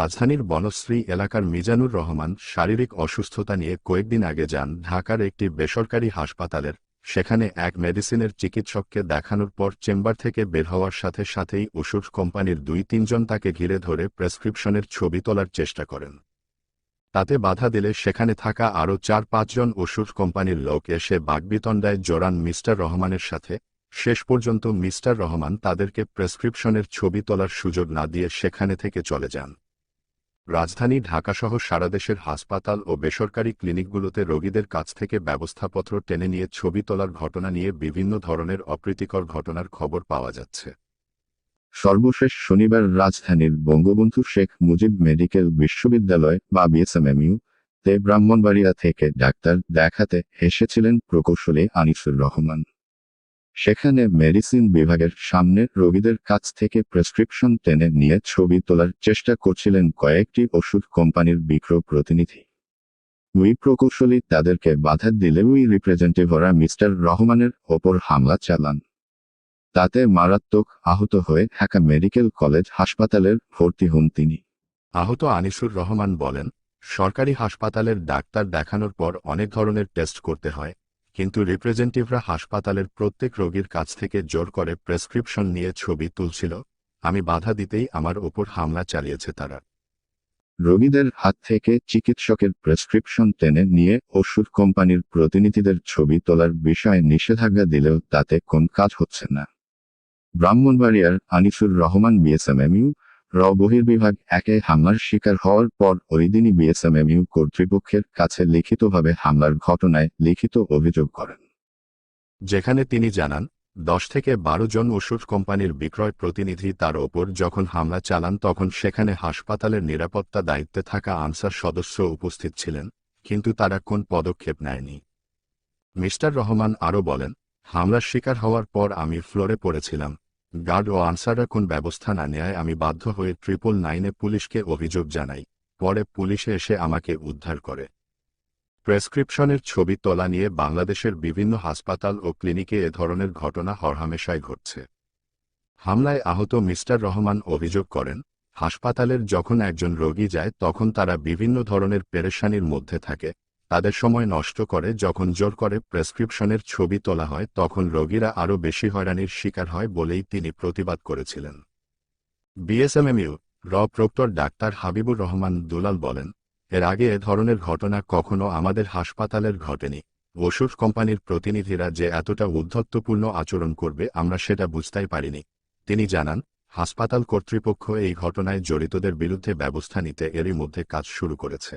রাজধানীর বনশ্রী এলাকার মিজানুর রহমান শারীরিক অসুস্থতা নিয়ে কয়েকদিন আগে যান ঢাকার একটি বেসরকারি হাসপাতালের। সেখানে এক মেডিসিনের চিকিৎসককে দেখানোর পর চেম্বার থেকে বের হওয়ার সাথে সাথেই ওষুধ কোম্পানির দুই তিনজন তাকে ঘিরে ধরে প্রেসক্রিপশনের ছবি তোলার চেষ্টা করেন। তাতে বাধা দিলে সেখানে থাকা আরও চার পাঁচজন ওষুধ কোম্পানির লোক এসে বাগবিতণ্ডায় জোরান মিস্টার রহমানের সাথে। শেষ পর্যন্ত মিস্টার রহমান তাদেরকে প্রেসক্রিপশনের ছবি তোলার সুযোগ না দিয়ে সেখানে থেকে চলে যান। রাজধানী ঢাকাসহ সারা দেশের হাসপাতাল ও বেসরকারি ক্লিনিকগুলোতে রোগীদের কাছ থেকে ব্যবস্থাপত্র টেনে নিয়ে ছবি তোলার ঘটনা নিয়ে বিভিন্ন ধরনের অপ্রীতিকর ঘটনার খবর পাওয়া যাচ্ছে। সর্বশেষ শনিবার রাজধানীর বঙ্গবন্ধু শেখ মুজিব মেডিকেল বিশ্ববিদ্যালয় বা বিএসএমএমইউ তে ব্রাহ্মণবাড়িয়া থেকে ডাক্তার দেখাতে এসেছিলেন প্রকৌশলী আনিসুর রহমান। সেখানে মেডিসিন বিভাগের সামনে রোগীদের কাছ থেকে প্রেসক্রিপশন টেনে নিয়ে ছবি তোলার চেষ্টা করছিলেন কয়েকটি ওষুধ কোম্পানির বিক্রয় প্রতিনিধি। উই প্রকৌশলী তাদেরকে বাধা দিলে উই রিপ্রেজেন্টেটিভরা মিস্টার রহমানের ওপর হামলা চালান। তাতে মারাত্মক আহত হয়ে ঢাকা মেডিকেল কলেজ হাসপাতালের ভর্তি হন তিনি। আহত আনিসুর রহমান বলেন, সরকারি হাসপাতালের ডাক্তার দেখানোর পর অনেক ধরনের টেস্ট করতে হয় কিন্তু রিপ্রেজেন্টেটিভরা হাসপাতালের প্রত্যেক রোগীর কাছ থেকে জোর করে প্রেসক্রিপশন নিয়ে ছবি তুলছিল। আমি বাধা দিতেই আমার ওপর হামলা চালিয়েছে তারা। রোগীদের হাত থেকে চিকিৎসকের প্রেসক্রিপশন টেনে নিয়ে ওষুধ কোম্পানির প্রতিনিধিদের ছবি তোলার বিষয়ে নিষেধাজ্ঞা দিলেও তাতে কোন কাজ হচ্ছে না। ব্রাহ্মণবাড়িয়ার আনিসুর রহমান বিএসএমএমইউ র বহির্বিভাগ একে হামলার শিকার হওয়ার পর ওই দিনই বিএসএমএমইউ কর্তৃপক্ষের কাছে লিখিতভাবে হামলার ঘটনায় লিখিত অভিযোগ করেন। যেখানে তিনি জানান, দশ থেকে বারো জন ওষুধ কোম্পানির বিক্রয় প্রতিনিধি তার ওপর যখন হামলা চালান তখন সেখানে হাসপাতালের নিরাপত্তা দায়িত্বে থাকা আনসার সদস্য উপস্থিত ছিলেন, কিন্তু তারা কোন পদক্ষেপ নেয়নি। মিস্টার রহমান আরও বলেন, হামলার শিকার হওয়ার পর আমি ফ্লোরে পড়েছিলাম গার্ড ও আনসাররা কোন ব্যবস্থা না নেয় আমি বাধ্য হয়ে ট্রিপল নাইনে পুলিশকে অভিযোগ জানাই। পরে পুলিশে এসে আমাকে উদ্ধার করে। প্রেসক্রিপশনের ছবি তোলা নিয়ে বাংলাদেশের বিভিন্ন হাসপাতাল ও ক্লিনিকে এ ধরনের ঘটনা হরহামেশায় ঘটছে। হামলায় আহত মিস্টার রহমান অভিযোগ করেন, হাসপাতালের যখন একজন রোগী যায় তখন তারা বিভিন্ন ধরনের পেরেশানির মধ্যে থাকে তাদের সময় নষ্ট করে যখন জোর করে প্রেসক্রিপশনের ছবি তোলা হয় তখন রোগীরা আরও বেশি হয়রানির শিকার হয় বলেই তিনি প্রতিবাদ করেছিলেন। বিএসএমএমইউ, র প্রক্টর ডাক্তার হাবিবুর রহমান দুলাল বলেন, এর আগে এ ধরনের ঘটনা কখনো আমাদের হাসপাতালের ঘটেনি। ওষুধ কোম্পানির প্রতিনিধিরা যে এতটা উদ্ধত্তপূর্ণ আচরণ করবে আমরা সেটা বুঝতেই পারিনি। তিনি জানান, হাসপাতাল কর্তৃপক্ষ এই ঘটনায় জড়িতদের বিরুদ্ধে ব্যবস্থা নিতে এরই মধ্যে কাজ শুরু করেছে।